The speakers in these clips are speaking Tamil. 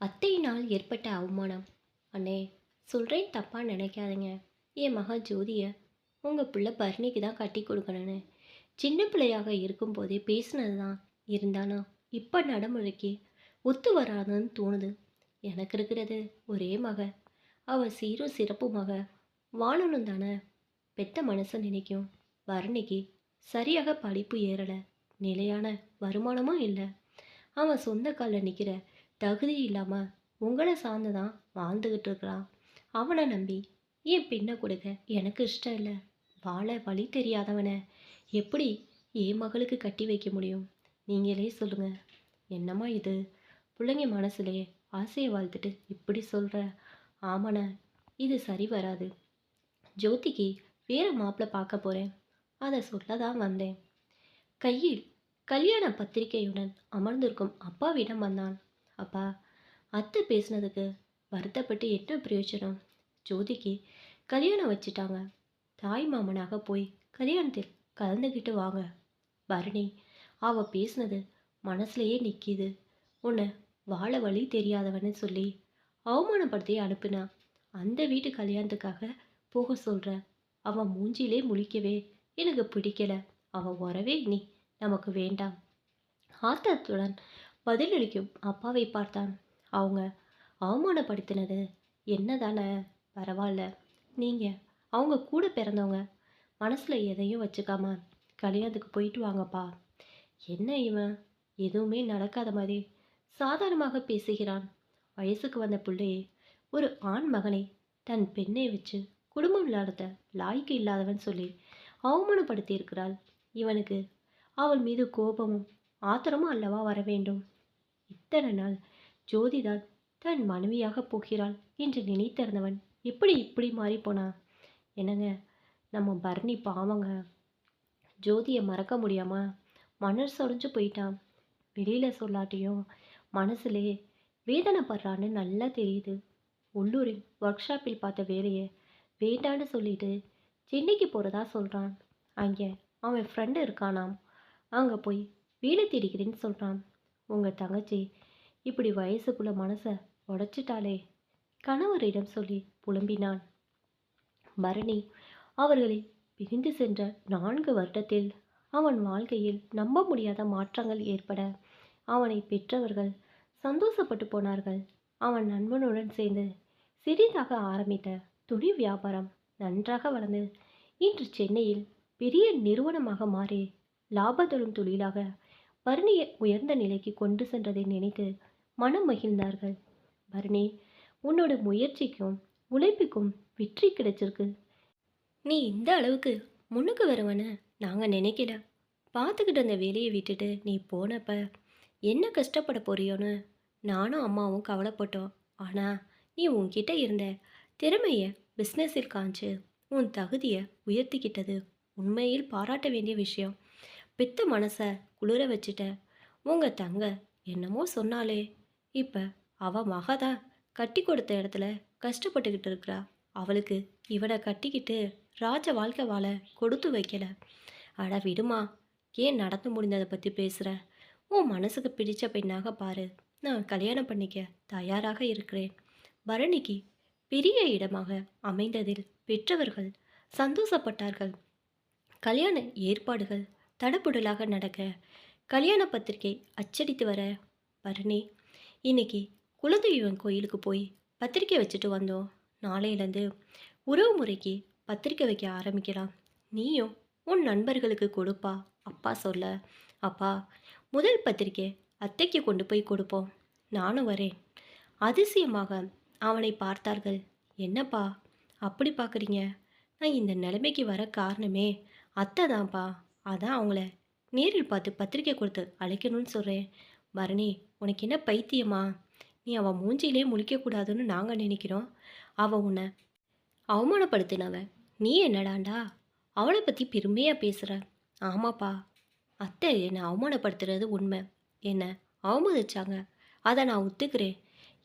அத்தையினால் ஏற்பட்ட அவமானம். அண்ணே சொல்கிறேன் தப்பாக நினைக்காதீங்க. என் மகா ஜோதியை உங்கள் பிள்ளை பரணிக்கு தான் கட்டி கொடுக்கணும்னு. சின்ன பிள்ளையாக இருக்கும்போதே பேசினது தான் இருந்தானா இப்போ நடைமுறைக்கு ஒத்து வராதுன்னு தோணுது. எனக்கு இருக்கிறது ஒரே மக. அவள் சீரும் சிறப்பு மக. வாழணும் தானே? பெத்த மனசை நினைக்கும். பரணிக்கு சரியாக படிப்பு ஏறலை. நிலையான வருமானமும் இல்லை. அவன் சொந்த காலில் நிற்கிற தகுதி இல்லாமல் உங்களை சார்ந்து தான் வாழ்ந்துக்கிட்டு இருக்கிறான் அவனை நம்பி என் பின்ன கொடுக்க? எனக்கு இஷ்டம் இல்லை. வாழ வழி தெரியாதவனை. எப்படி என் மகளுக்கு கட்டி வைக்க முடியும்? நீங்களே சொல்லுங்க. என்னம்மா இது? பிள்ளைங்க மனசுலே ஆசையை வாழ்த்துட்டு இப்படி சொல்கிற ஆமாண்ண இது சரி வராது. ஜோதிக்கு வேறு மாப்பிள்ளை பார்க்க போகிறேன் அதை சொல்ல தான் வந்தேன். கையில் கல்யாண பத்திரிகையுடன் அமர்ந்திருக்கும் அப்பாவிடம் வந்தான். அப்பா அத்தை பேசுனதுக்கு வருத்தப்பட்டு என்ன பிரயோஜனம்? ஜோதிக்கு கல்யாணம் வச்சிட்டாங்க. தாய் மாமனாக போய் கல்யாணத்தில் கலந்துக்கிட்டு வாங்க. பரணி அவ பேசுனது மனசுலையே நிற்கிது உன்னை வாழ வழி தெரியாதவன்னு சொல்லி அவமானப்படுத்தி அனுப்புனா அந்த வீட்டு கல்யாணத்துக்காக போக சொல்கிற அவன் மூஞ்சிலே முழிக்கவே எனக்கு பிடிக்கல. அவன் வரவே நீ நமக்கு வேண்டாம். ஆத்தத்துடன் பதிலளிக்கும் அப்பாவை பார்த்தான். அவங்க அவமானப்படுத்தினது. என்ன தானே பரவாயில்ல நீங்கள் அவங்க கூட பிறந்தவங்க. மனசில் எதையும் வச்சுக்காம கல்யாணத்துக்கு போயிட்டு வாங்கப்பா. என்ன இவன்? எதுவுமே நடக்காத மாதிரி சாதாரணமாக பேசுகிறான். வயசுக்கு வந்த பிள்ளையே ஒரு ஆண் மகனை தன் பெண்ணை வச்சு குடும்பம் நடத்த லாய்க்கு இல்லாதவன் சொல்லி அவமானப்படுத்தி இருக்கிறாள் இவனுக்கு அவள் மீது கோபமும் ஆத்திரமும் அல்லவா வர வேண்டும்? இத்தனை நாள் ஜோதிதான் தன் மனைவியாக போகிறாள் என்று நினைத்திருந்தவன் எப்படி இப்படி மாறி போனான் என்னங்க நம்ம பரணி பாவங்க. ஜோதியை மறக்க முடியாமா? மனசு சொடைஞ்சு போயிட்டான். வெளியில் சொல்லாட்டியும் மனசுலே வேதனைப்படுறான்னு நல்லா தெரியுது. உள்ளூரில் ஒர்க் ஷாப்பில் பார்த்த வேலையை வேண்டான்னு சொல்லிட்டு சென்னைக்கு போகிறதா சொல்கிறான் அங்கே அவன் ஃப்ரெண்டு இருக்கானாம். அங்கே போய் வேலை தேடிக்கிறேன்னு சொல்கிறான் உங்கள் தங்கச்சி இப்படி வயசுக்குள்ள மனசை உடைச்சிட்டாளே கணவரிடம் சொல்லி புலம்பினான். பரணி அவர்களை பிரிந்து சென்ற நான்கு வருடத்தில் அவன் வாழ்க்கையில் நம்ப முடியாத மாற்றங்கள் ஏற்பட அவனை பெற்றவர்கள் சந்தோஷப்பட்டு போனார்கள். அவன் நண்பனுடன் சேர்ந்து சிறிதாக ஆரம்பித்த துணி வியாபாரம் நன்றாக வளர்ந்து இன்று சென்னையில் பெரிய நிறுவனமாக மாறி லாப தொழிலாக பரணியை உயர்ந்த நிலைக்கு கொண்டு சென்றதை நினைத்து மனம் மகிழ்ந்தார்கள். பரணி உன்னோட முயற்சிக்கும் உழைப்புக்கும் வெற்றி கிடைச்சிருக்கு. நீ இந்த அளவுக்கு முன்னுக்கு வருவன்னு நாங்கள் நினைக்கல. பார்த்துக்கிட்டு அந்த வேலையை விட்டுட்டு நீ போனப்ப என்ன கஷ்டப்பட போறியோன்னு நானும் அம்மாவும் கவலைப்பட்டோம். ஆனால் நீ உன்கிட்ட இருந்த திறமையை பிஸ்னஸில் காமிச்சு உன் தகுதியை உயர்த்திக்கிட்டது உண்மையில் பாராட்ட வேண்டிய விஷயம். பெத்த மனசை குளிர வச்சுட்ட உங்கள் தங்க என்னமோ சொன்னாலே இப்போ அவ மக தான் கட்டி கொடுத்த இடத்துல கஷ்டப்பட்டுக்கிட்டு இருக்கிறா. அவளுக்கு இவனை கட்டிக்கிட்டு ராஜ வாழ்க்கை வாழ கொடுத்து வைக்கல. அட விடுமா ஏன் நடந்து முடிந்ததை பற்றி பேசுகிற உன் மனசுக்கு பிடிச்ச பெண்ணாக பாரு. நான் கல்யாணம் பண்ணிக்க தயாராக இருக்கிறேன். பரணிக்கு பெரிய இடமாக அமைந்ததில் பெற்றவர்கள் சந்தோஷப்பட்டார்கள். கல்யாண ஏற்பாடுகள் தடபுடலாக நடக்க கல்யாண பத்திரிகை அச்சடித்து வர பரணி இன்னைக்கு குலதெய்வம் கோயிலுக்கு போய் பத்திரிக்கை வச்சுட்டு வந்தோம். நாளையிலேருந்து உறவு முறைக்கு பத்திரிக்கை வைக்க ஆரம்பிக்கலாம். நீயும் உன் நண்பர்களுக்கு கொடுப்பா அப்பா சொல்ல. அப்பா முதல் பத்திரிக்கை அத்தைக்கு கொண்டு போய் கொடுப்போம். நானும் வரேன். அதிசயமாக அவனை பார்த்தார்கள். என்னப்பா அப்படி பார்க்குறீங்க? நான் இந்த நிலைமைக்கு வர காரணமே அத்தை தான்ப்பா அதான் அவங்கள நேரில் பார்த்து பத்திரிக்கை கொடுத்து அழைக்கணும்னு சொல்கிறேன் பரணி உனக்கு என்ன பைத்தியமா? நீ அவன் மூஞ்சியிலே முழிக்கக்கூடாதுன்னு நாங்கள் நினைக்கிறோம். அவள் உன்னை அவமானப்படுத்தினவ. நீ என்னடாண்டா? அவளை பற்றி பெருமையாக பேசுகிற ஆமாப்பா. அத்தை என்னை அவமானப்படுத்துறது உண்மை. என்னை அவமதிச்சாங்க. அதை நான் ஒத்துக்கிறேன்.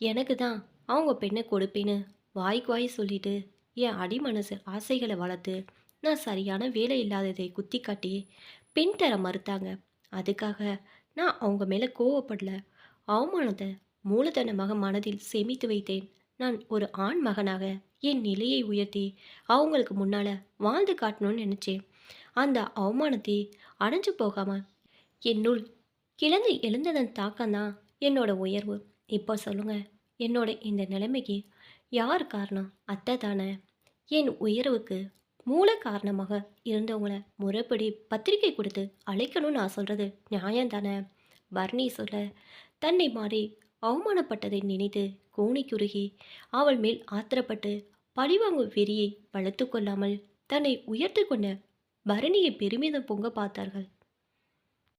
எனக்கு தான் அவங்க பெண்ணை கொடுப்பேன்னு வாய்க்கு வாய் சொல்லிட்டு என் அடி மனசு ஆசைகளை வளர்த்து நான் சரியான வேலை இல்லாததை குத்தி காட்டி பெண் தர மறுத்தாங்க. அதுக்காக நான் அவங்க மேலே கோவப்படல. அவமானத்தை மூலதனமாக மனதில் சேமித்து வைத்தேன். நான் ஒரு ஆண் மகனாக என் நிலையை உயர்த்தி அவங்களுக்கு முன்னால் வாழ்ந்து காட்டணும்னு நினச்சேன். அந்த அவமானத்தை அடைஞ்சு போகாமல் என்னுள் கிளந்து எழுந்ததன் தாக்கம்தான் என்னோட உயர்வு. இப்போ சொல்லுங்கள் என்னோட இந்த நிலைமைக்கு யார் காரணம்? அத்தை தானே. என் உயர்வுக்கு மூல காரணமாக இருந்தவங்கள முறைப்படி பத்திரிக்கை கொடுத்து அழைக்கணும்னு நான் சொல்கிறது நியாயம் தானே சொல்ல தன்னை மாறி அவமானப்பட்டதை நினைத்து கோணி குறுகி அவள் மேல் ஆத்திரப்பட்டு பழிவாங்கும் வெறியை வளர்த்து கொள்ளாமல் தன்னை உயர்த்து கொண்ட பரணியை பெருமிதம் பொங்க பார்த்தார்கள்.